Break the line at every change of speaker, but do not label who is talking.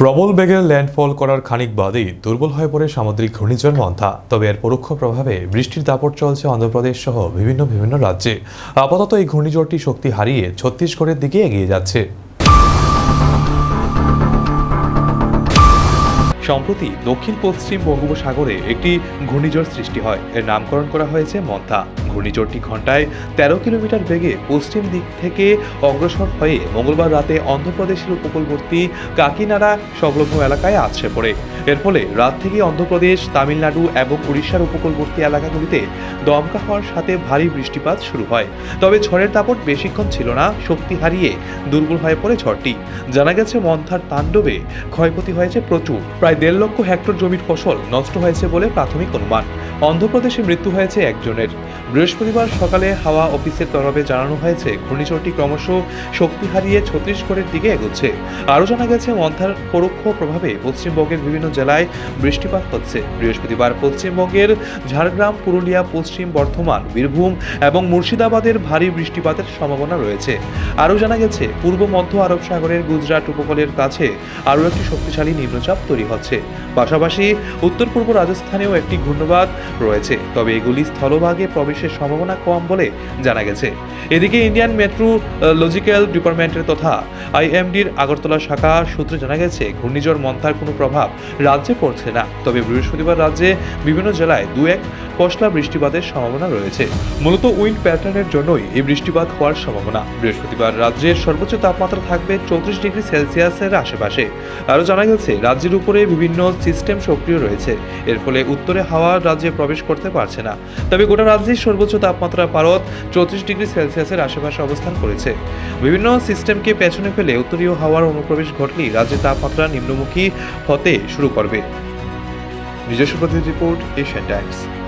প্রবল বেগে ল্যান্ডফল করার খানিক বাদেই দুর্বল হয়ে পড়ে সামুদ্রিক ঘূর্ণিঝড় মন্থা। তবে এর পরোক্ষ প্রভাবে বৃষ্টির দাপট চলছে অন্ধ্রপ্রদেশ সহ বিভিন্ন বিভিন্ন রাজ্যে। আপাতত এই ঘূর্ণিঝড়টি শক্তি হারিয়ে ছত্তিশগড়ের দিকে এগিয়ে যাচ্ছে। সম্প্রতি দক্ষিণ পশ্চিম বঙ্গোপসাগরে একটি ঘূর্ণিঝড় সৃষ্টি হয়। এর নামকরণ করা হয়েছে মন্থা। ঘূর্ণিঝড়টি ঘন্টায় তেরো কিলোমিটার বেগে পশ্চিম দিক থেকে অগ্রসর হয়ে মঙ্গলবার রাতে অন্ধ্রপ্রদেশের উপকূলবর্তী কাকিনাড়া সংলগ্ন এলাকায় আছড়ে পড়ে। এর ফলে রাত থেকে অন্ধ্রপ্রদেশ, তামিলনাড়ু এবং উড়িষ্যার উপকূলবর্তী এলাকাগুলিতে দমকা হওয়ার সাথে ভারী বৃষ্টিপাত শুরু হয়। তবে ঝড়ের দাপট বেশিক্ষণ ছিল না, শক্তি হারিয়ে দুর্বল হয়ে পড়ে ঝড়টি। জানা গেছে, মন্থার তাণ্ডবে ক্ষয়ক্ষতি হয়েছে প্রচুর। প্রায় দেড় লক্ষ হেক্টর জমির ফসল নষ্ট হয়েছে বলে প্রাথমিক অনুমান। অন্ধ্রপ্রদেশে মৃত্যু হয়েছে একজনের। বৃহস্পতিবার সকালে হাওয়া অফিসের তরফে জানানো হয়েছে, ঘূর্ণিঝড়টি ক্রমশ শক্তি হারিয়ে ছত্তিশগড়ের দিকে এগোচ্ছে। আরও জানা গেছে, মন্থার পরোক্ষ প্রভাবে পশ্চিমবঙ্গের বিভিন্ন জেলায় বৃষ্টিপাত হচ্ছে। বৃহস্পতিবার পশ্চিমবঙ্গের ঝাড়গ্রাম, পুরুলিয়া, পশ্চিম বর্ধমান, বীরভূম এবং মুর্শিদাবাদের ভারী বৃষ্টিপাতের সম্ভাবনা রয়েছে। আরও জানা গেছে, পূর্ব মধ্য আরব সাগরের গুজরাট উপকূলের কাছে আরও একটি শক্তিশালী নিম্নচাপ তৈরি হচ্ছে। পাশাপাশি উত্তর পূর্ব রাজস্থানেও একটি ঘূর্ণবাদ রয়েছে। তবে এগুলি স্থলভাগে প্রবেশের সম্ভাবনা কম বলে জানা গেছে। এদিকে ইন্ডিয়ান মেট্রো লজিক্যাল ডিপার্টমেন্টের তথা আইএমডির আগরতলা শাখা সূত্রে জানা গেছে, ঘূর্ণিঝড় মন্থার কোনো প্রভাব রাজ্যে পড়ছে না। তবে বৃহস্পতিবার রাজ্যে বিভিন্ন জেলায় দু এক পশলা বৃষ্টিপাতের সম্ভাবনা রয়েছে। মূলত উইন্ড প্যাটার্নের জন্যই এই বৃষ্টিপাত হওয়ার সম্ভাবনা। বৃহস্পতিবার রাজ্যের সর্বোচ্চ তাপমাত্রা থাকবে চৌত্রিশ ডিগ্রি সেলসিয়াসের আশেপাশে। আরও জানা গেছে, রাজ্যের উপরে বিভিন্ন সিস্টেম সক্রিয় রয়েছে। এর ফলে উত্তরে হাওয়া রাজ্যে প্রবেশ করতে পারছে না। তবে গোটা রাজ্যের সর্বোচ্চ তাপমাত্রা পারদ চৌত্রিশ ডিগ্রি সেলসিয়াসের আশেপাশে অবস্থান করেছে। বিভিন্ন সিস্টেমকে পেছনে ফেলে উত্তরীয় হাওয়ার অনুপ্রবেশ ঘটলেই রাজ্যের তাপমাত্রা নিম্নমুখী হতে শুরু করবে। নিজস্ব প্রতিনিধি রিপোর্ট এশিয়ান টাইমস।